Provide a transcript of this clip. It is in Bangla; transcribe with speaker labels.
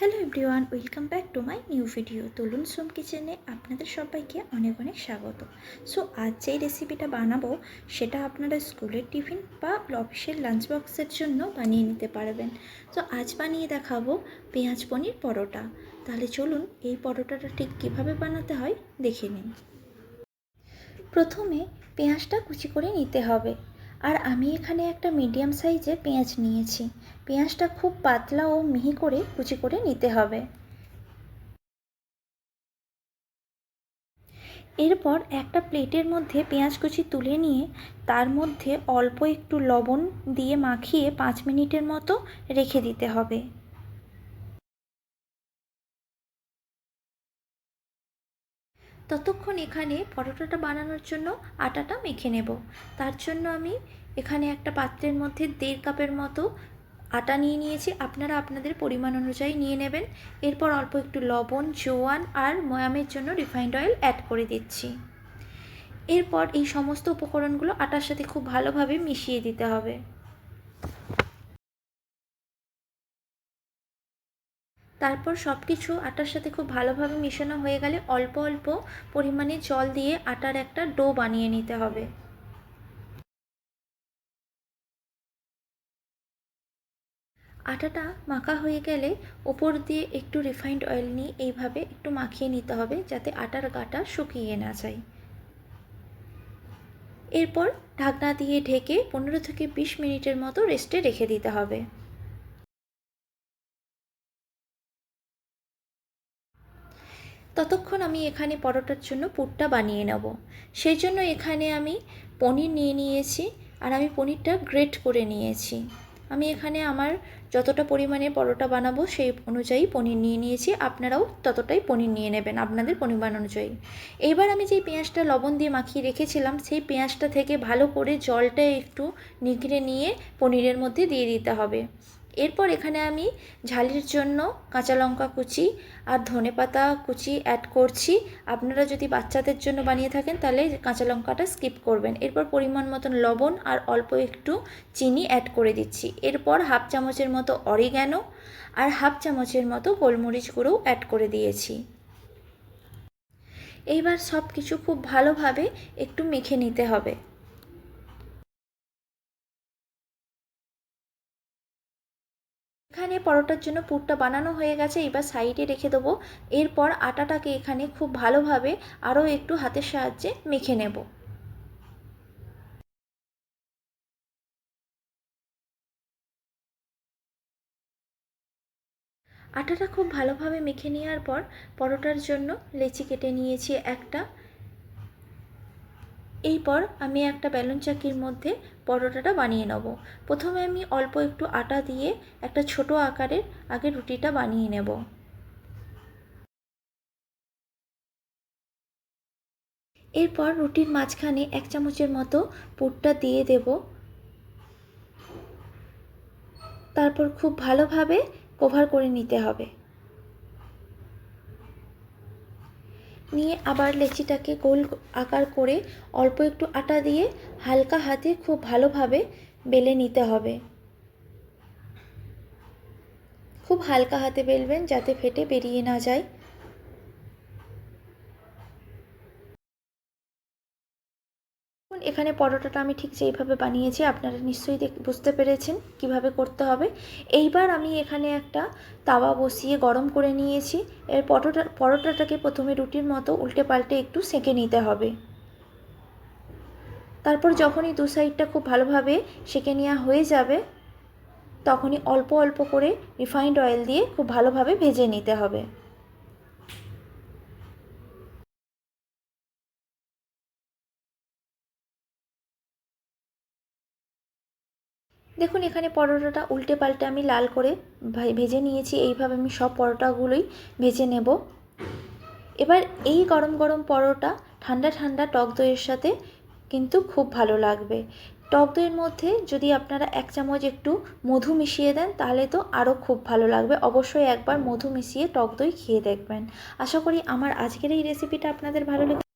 Speaker 1: Hello everyone, welcome back to my new video. Tarun Som কিচেনে আপনাদের সবাইকে অনেক অনেক স্বাগত। সো আজ যেই রেসিপিটা বানাবো, সেটা আপনারা স্কুলের টিফিন বা অফিসের লাঞ্চ বক্সের জন্য বানিয়ে নিতে পারবেন। তো আজ বানিয়ে দেখাবো পেঁয়াজ পনির পরোটা। তাহলে চলুন এই পরোটাটা ঠিক কীভাবে বানাতে হয়, দেখে নিন। প্রথমে পেঁয়াজটা কুচি করে নিতে হবে। আর আমি এখানে একটা মিডিয়াম সাইজে পেঁয়াজ নিয়েছি। পেঁয়াজটা খুব পাতলা ও মিহি করে কুচি করে নিতে হবে। এরপর একটা প্লেটের মধ্যে পেঁয়াজ কুচি তুলে নিয়ে তার মধ্যে অল্প একটু লবণ দিয়ে মাখিয়ে পাঁচ মিনিটের মতো রেখে দিতে হবে। ততক্ষণ এখানে পরোটাটা বানানোর জন্য আটাটা মেখে নেব। তার জন্য আমি এখানে একটা পাত্রের মধ্যে দেড় কাপের মতো আটা নিয়ে নিয়েছি। আপনারা আপনাদের পরিমাণ অনুযায়ী নিয়ে নেবেন। এরপর অল্প একটু লবণ, জোয়ান আর ময়ামের জন্য রিফাইন্ড অয়েল অ্যাড করে দিচ্ছি। এরপর এই সমস্ত উপকরণগুলো আটার সাথে খুব ভালোভাবে মিশিয়ে দিতে হবে। তারপর সব কিছু আটার সাথে খুব ভালোভাবে মেশানো হয়ে গেলে অল্প অল্প পরিমাণে জল দিয়ে আটার একটা ডো বানিয়ে নিতে হবে। আটাটা মাখা হয়ে গেলে ওপর দিয়ে একটু রিফাইন্ড অয়েল নিয়ে এইভাবে একটু মাখিয়ে নিতে হবে যাতে আটার গাটা শুকিয়ে না যায়। এরপর ঢাকনা দিয়ে ঢেকে পনেরো থেকে বিশ মিনিটের মতো রেস্টে রেখে দিতে হবে। ততক্ষণ আমি এখানে পরোটার জন্য পুরটা বানিয়ে নেব। সেই জন্য এখানে আমি পনির নিয়ে নিয়েছি আর আমি পনিরটা গ্রেট করে নিয়েছি। আমি এখানে আমার যতটা পরিমাণে পরোটা বানাবো সেই অনুযায়ী পনির নিয়ে নিয়েছি। আপনারাও ততটাই পনির নিয়ে নেবেন আপনাদের পরিমাণ অনুযায়ী। এইবার আমি যেই পেঁয়াজটা লবণ দিয়ে মাখিয়ে রেখেছিলাম সেই পেঁয়াজটা থেকে ভালো করে জলটা একটু নিগড়ে নিয়ে পনিরের মধ্যে দিয়ে দিতে হবে। এরপর এখানে আমি ঝালের জন্য কাঁচা লঙ্কা কুচি আর ধনে পাতা কুচি অ্যাড করছি। আপনারা যদি বাচ্চাদের জন্য বানিয়ে থাকেন, তাহলে কাঁচা লঙ্কাটা স্কিপ করবেন। এরপর পরিমাণ মতন লবণ আর অল্প একটু চিনি অ্যাড করে দিচ্ছি। এরপর হাফ চামচের মতো অরিগ্যানো আর হাফ চামচের মতো গোলমরিচ গুঁড়ো অ্যাড করে দিয়েছি। এইবার সব কিছু খুব ভালোভাবে একটু মেখে নিতে হবে। এখানে পরোটার জন্য পুরটা বানানো হয়ে গেছে, এবার সাইডে রেখে দেবো। এরপর আটাটাকে এখানে খুব ভালোভাবে আরও একটু হাতের সাহায্যে মেখে নেব। আটাটা খুব ভালোভাবে মেখে নেওয়ার পর পরোটার জন্য লেচি কেটে নিয়েছি একটা। এরপর আমি একটা বেলুন চাকির মধ্যে পরোটাটা বানিয়ে নেব। প্রথমে আমি অল্প একটু আটা দিয়ে একটা ছোট আকারের আগে রুটিটা বানিয়ে নেব। এরপর রুটির মাঝখানে এক চামচের মতো পুরটা দিয়ে দেব। তারপর খুব ভালোভাবে কভার করে নিতে হবে। নিয়ে আবার লেচিটাকে গোল আকার করে অল্প একটু আটা দিয়ে হালকা হাতে খুব ভালোভাবে বেলে নিতে হবে। খুব হালকা হাতে বেলবেন যাতে ফেটে বেরিয়ে না যায়। এখানে পরোটাটা আমি ঠিক যেইভাবে বানিয়েছি, আপনারা নিশ্চয়ই বুঝতে পেরেছেন কীভাবে করতে হবে। এইবার আমি এখানে একটা তাওয়া বসিয়ে গরম করে নিয়েছি। এর পরোটা পরোটাটাকে প্রথমে রুটির মতো উল্টে পাল্টে একটু সেঁকে নিতে হবে। তারপর যখনই দু সাইডটা খুব ভালোভাবে সেঁকে নেওয়া হয়ে যাবে, তখনই অল্প অল্প করে রিফাইন্ড অয়েল দিয়ে খুব ভালোভাবে ভেজে নিতে হবে। দেখুন, এখানে পরোটাটা উল্টে পাল্টে আমি লাল করে ভেজে নিয়েছি। এইভাবে আমি সব পরোটাগুলোই ভেজে নেব। এবার এই গরম গরম পরোটা ঠান্ডা ঠান্ডা টক দইয়ের সাথে কিন্তু খুব ভালো লাগবে। টক দইয়ের মধ্যে যদি আপনারা এক চামচ একটু মধু মিশিয়ে দেন, তাহলে তো আরও খুব ভালো লাগবে। অবশ্যই একবার মধু মিশিয়ে টক দই খেয়ে দেখবেন। আশা করি আমার আজকের এই রেসিপিটা আপনাদের ভালো লেগে